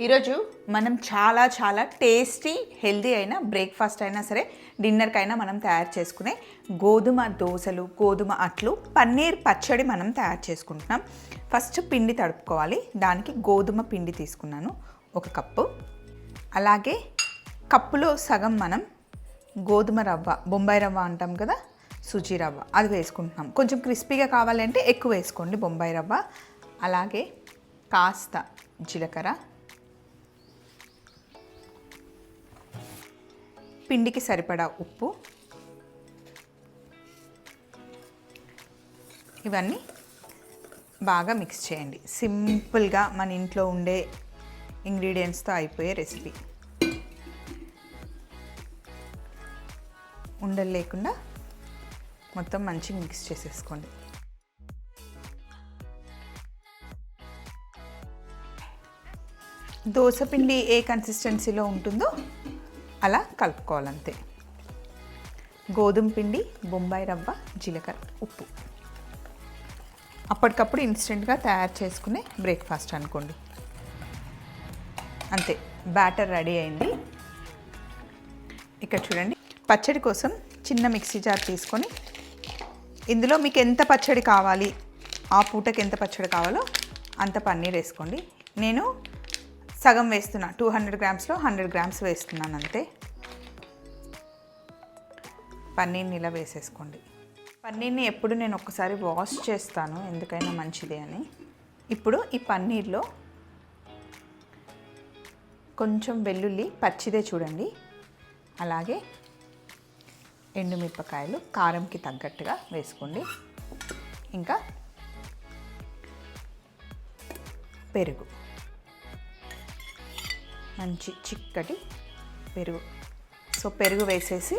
ఈరోజు మనం చాలా చాలా టేస్టీ హెల్దీ అయిన బ్రేక్ఫాస్ట్ అయినా సరే డిన్నర్కైనా మనం తయారు చేసుకునే గోధుమ దోశలు గోధుమ అట్లు పన్నీర్ పచ్చడి మనం తయారు చేసుకుంటున్నాం. ఫస్ట్ పిండి తడుపుకోవాలి. దానికి గోధుమ పిండి తీసుకున్నాను. ఒక కప్పు. అలాగే కప్పులో సగం మనం గోధుమ రవ్వ బొంబాయి రవ్వ అంటాం కదా సుజీ రవ్వ అది వేసుకుంటున్నాం. కొంచెం క్రిస్పీగా కావాలంటే ఎక్కువ వేసుకోండి బొంబాయి రవ్వ. అలాగే కాస్త జీలకర్ర పిండికి సరిపడా ఉప్పు. ఇవన్నీ బాగా మిక్స్ చేయండి. సింపుల్గా మన ఇంట్లో ఉండే ఇంగ్రీడియంట్స్తో అయిపోయే రెసిపీ. ఉండలు లేకుండా మొత్తం మంచిగా మిక్స్ చేసేసుకోండి. దోశ పిండి ఏ కన్సిస్టెన్సీలో ఉంటుందో అలా కలుపుకోవాలంతే. గోధుమ పిండి బొంబాయి రవ్వ జీలకర్ర ఉప్పు. అప్పటికప్పుడు ఇన్స్టెంట్గా తయారు చేసుకునే బ్రేక్ఫాస్ట్ అనుకోండి. అంతే బ్యాటర్ రెడీ అయింది. ఇక్కడ చూడండి పచ్చడి కోసం చిన్న మిక్సీ జార్ తీసుకొని ఇందులో మీకు ఎంత పచ్చడి కావాలి ఆ పూటకి ఎంత పచ్చడి కావాలో అంత పన్నీర్ వేసుకోండి. నేను సగం వేస్తున్నా. టూ హండ్రెడ్ గ్రామ్స్లో హండ్రెడ్ గ్రామ్స్ వేస్తున్నాను అంతే. పన్నీర్ని ఇలా వేసేసుకోండి. పన్నీర్ని ఎప్పుడు నేను ఒక్కసారి వాష్ చేస్తాను ఎందుకైనా మంచిది అని. ఇప్పుడు ఈ పన్నీర్లో కొంచెం వెల్లుల్లి పచ్చిదే చూడండి. అలాగే ఎండుమిరపకాయలు కారంకి తగ్గట్టుగా వేసుకోండి. ఇంకా పెరుగు. మంచి చిక్కటి పెరుగు. సో పెరుగు వేసేసి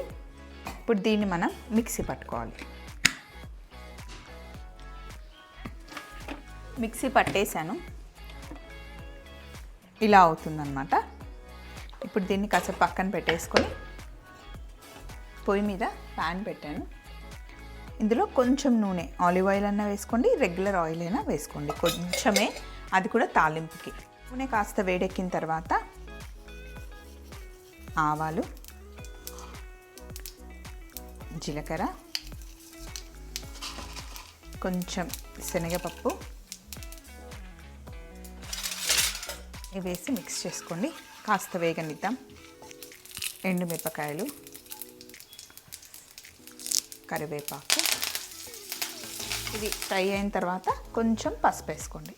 ఇప్పుడు దీన్ని మనం మిక్సీ పట్టుకోవాలి. మిక్సీ పట్టేశాను ఇలా అవుతుందన్నమాట. ఇప్పుడు దీన్ని కాసేపు పక్కన పెట్టేసుకొని పొయ్యి మీద ప్యాన్ పెట్టాను. ఇందులో కొంచెం నూనె ఆలివ్ ఆయిల్ అన్నా వేసుకోండి రెగ్యులర్ ఆయిల్ అయినా వేసుకోండి. కొంచెమే అది కూడా తాలింపుకి. నూనె కాస్త వేడెక్కిన తర్వాత ఆవాలు జీలకర్ర కొంచెం శనగపప్పు. ఇవి వేసి మిక్స్ చేసుకోండి. కాస్త వేగనిద్దాం. ఎండుమిరపకాయలు కరివేపాకు. ఇది ఫ్రై అయిన తర్వాత కొంచెం పసుపు వేసుకోండి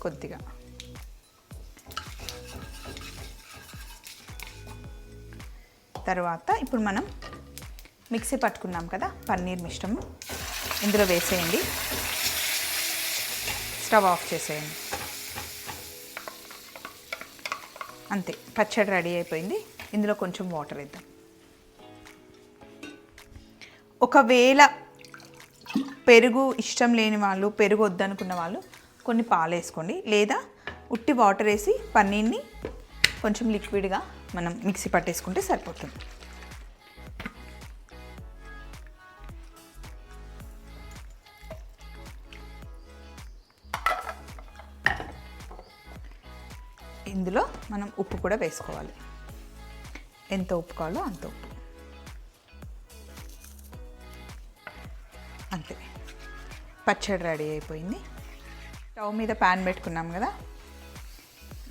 కొద్దిగా. తర్వాత ఇప్పుడు మనం మిక్సీ పట్టుకున్నాం కదా పన్నీర్ మిశ్రమం. ఇందులో వేసేయండి. స్టవ్ ఆఫ్ చేసేయండి. అంతే పచ్చడి రెడీ అయిపోయింది. ఇందులో కొంచెం వాటర్ వేద్దాం. ఒకవేళ పెరుగు ఇష్టం లేని వాళ్ళు పెరుగు వద్దనుకున్న వాళ్ళు కొన్ని పాలు వేసుకోండి లేదా ఉట్టి వాటర్ వేసి పన్నీర్ని కొంచెం లిక్విడ్గా మనం మిక్సీ పట్టేసుకుంటే సరిపోతుంది. ఇందులో మనం ఉప్పు కూడా వేసుకోవాలి. ఎంత ఉప్పు కావాలో అంత ఉప్పు. అంతే. పచ్చడి రెడీ అయిపోయింది. స్టవ్ మీద ప్యాన్ పెట్టుకున్నాం కదా?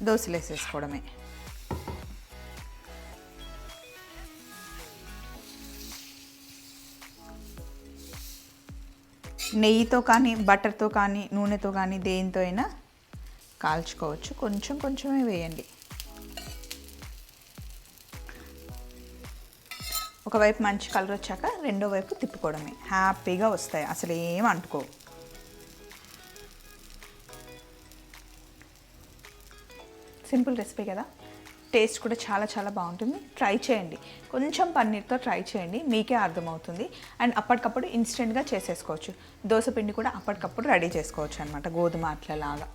దోశలు వేసేసుకోవడమే నెయ్యితో కానీ బటర్తో కానీ నూనెతో కానీ దేనితో అయినా కాల్చుకోవచ్చు. కొంచెం కొంచెమే వేయండి. ఒకవైపు మంచి కలర్ వచ్చాక రెండో వైపు తిప్పుకోవడమే. హ్యాపీగా వస్తాయి. అసలు ఏం అంటుకో సింపుల్ రెసిపీ కదా. టేస్ట్ కూడా చాలా చాలా బాగుంటుంది. ట్రై చేయండి. కొంచెం పన్నీర్తో ట్రై చేయండి. మీకే అర్థమవుతుంది. అండ్ అప్పటికప్పుడు ఇన్స్టెంట్గా చేసేసుకోవచ్చు. దోశ పిండి కూడా అప్పటికప్పుడు రెడీ చేసుకోవచ్చు అనమాట గోధుమ అట్లలాగా.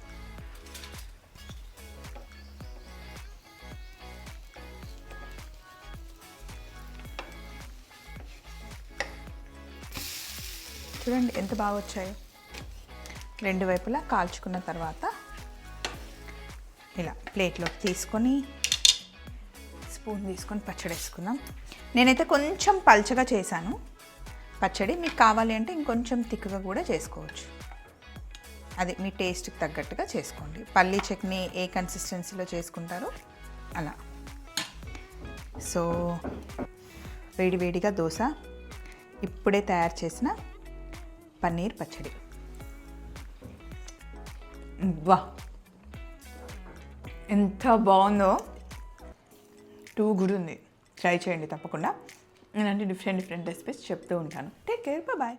చూడండి ఎంత బాగా వచ్చాయో. రెండు వైపులా కాల్చుకున్న తర్వాత ఇలా ప్లేట్లోకి తీసుకొని స్పూన్ తీసుకొని పచ్చడి వేసుకుందాం. నేనైతే కొంచెం పల్చగా చేశాను. పచ్చడి మీకు కావాలి అంటే ఇంకొంచెం తిక్కుగా కూడా చేసుకోవచ్చు. అది మీ టేస్ట్కి తగ్గట్టుగా చేసుకోండి. పల్లీ చట్నీ ఏ కన్సిస్టెన్సీలో చేసుకుంటారో అలా. సో వేడి వేడిగా దోశ ఇప్పుడే తయారు చేసిన పన్నీర్ పచ్చడి. వా ఎంత బాగుందో! టూ గుడ్ ఉంది ట్రై చేయండి తప్పకుండా. ఇలాంటి డిఫరెంట్ డిఫరెంట్ రెసిపీస్ చెప్తూ ఉంటాను. Take care. బాయ్.